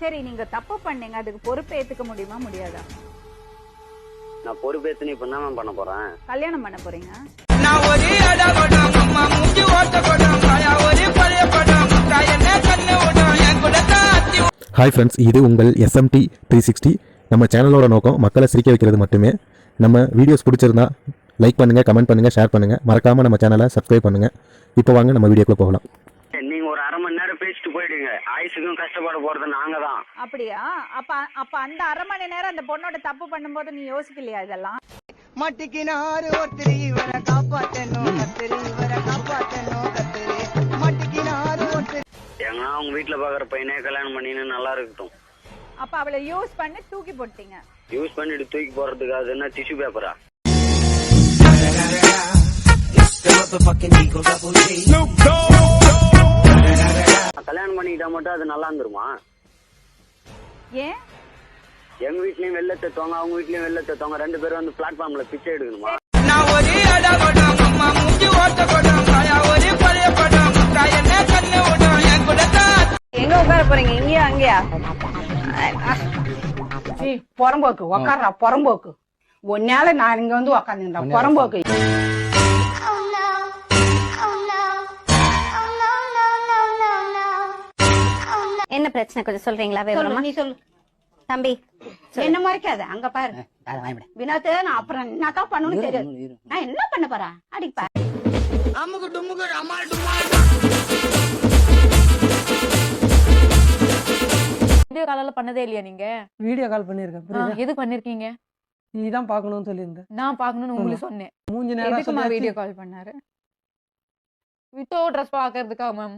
சரி நீங்க தப்பு பண்ணீங்க. அதுக்கு பொறுப்பு ஏத்துக்க முடியுமா? முடியாதா? நான் பொறுப்பேத்து இப்ப என்ன பண்ண போறேன் கல்யாணம் பண்ண போறீங்க? நான் ஒரு அடா படம் அம்மா மூஞ்சி ஓட்ட படம் காயா ஒரு பழைய படம் என்ன கண்ணு விடும் என் கூட தான் அத்தி ஹாய் ஃப்ரெண்ட்ஸ் இது உங்கள் எஸ்எம்டி த்ரீ சிக்ஸ்டி நம்ம சேனலோட நோக்கம் மக்களை சிரிக்க வைக்கிறது மட்டுமே. நம்ம வீடியோஸ் பிடிச்சிருந்தா லைக் பண்ணுங்கள் கமெண்ட் பண்ணுங்கள் ஷேர் பண்ணுங்கள் மறக்காமல் நம்ம சேனலை சப்ஸ்கிரைப் பண்ணுங்கள் இப்போ வாங்க நம்ம வீடியோக்குள்ளே போகலாம். பேசிட்டு போயிடுங்க. ஆயுசுக்கும் கஷ்டப்பட போறது நாங்க தான் அப்படியா? அப்ப அப்ப அந்த அரை மணி நேரம் அந்த பொண்ணோட தப்பு பண்ணும்போது நீ யோசிக்கலையா இதெல்லாம்? மட்டிக்கினாரு ஒருத்தர் இவரை காப்பாத்தணும் கத்திரி இவரை காப்பாத்தணும் கத்திரி மட்டிக்கினாரு ஒருத்தர். எங்கன்னா அவங்க வீட்டுல பாக்குற பையனே கல்யாணம் பண்ணின்னு நல்லா இருக்கட்டும். அப்ப அவளை யூஸ் பண்ணி தூக்கி போட்டீங்க. யூஸ் பண்ணிட்டு தூக்கி போறதுக்கு அது என்ன டிஷ்யூ பேப்பரா கல்யாணம் பண்ணிக்கிட்டா மட்டும் அது நல்லா இருந்துருமா ஏன்? எங்க வீட்லயும் வெளில தத்துவாங்க அவங்க வீட்லயும் வெளில தத்துவாங்க ரெண்டு பேரும் வந்து பிளாட்ஃபார்ம்ல பிச்சை எடுக்கணுமா? நான் ஒரு அடா படம் அம்மா மூஞ்சி ஓட்ட படம் காயா ஒரு பழைய படம் அக்கா என்ன கண்ணு விடும் என் கூட தான் எங்க உட்கார போறீங்க? இங்கேயா அங்கேயா? புறம்போக்கு உக்காடுறா புறம்போக்கு. ஒன்னால நான் இங்க வந்து உக்காந்துட்டேன் புறம்போக்கு. என்ன பிரச்சனை? கொஞ்சம் சொல்றீங்களா? விவரமா? நீ சொல்லு. தம்பி. என்ன மறைக்காத அங்க பாரு. வினோத் நான் அப்புறம் என்னக்கா பண்ணணும்னு தெரியாது. நான் என்ன பண்ண போறேன்? அடிப்பா அமுக்கு டுமுக்கு அம்மாள் டுமாள் வீடியோ காலால பண்ணதே இல்லையா நீங்க? வீடியோ கால் புரியுதா? எதுக்கு பண்ணிருக்கீங்க? நீ தான் பார்க்கணும்னு சொல்லியிருந்தேன். நான் பாக்கணும்னு உங்களுக்கு சொன்னேன். மூஞ்சி நேரம். வீடியோ கால் பண்ணாரு? வித்தோ ட்ரெஸ் பாக்குறதுக்கா மேம்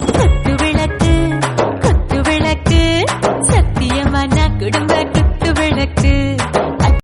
விளக்கு குத்து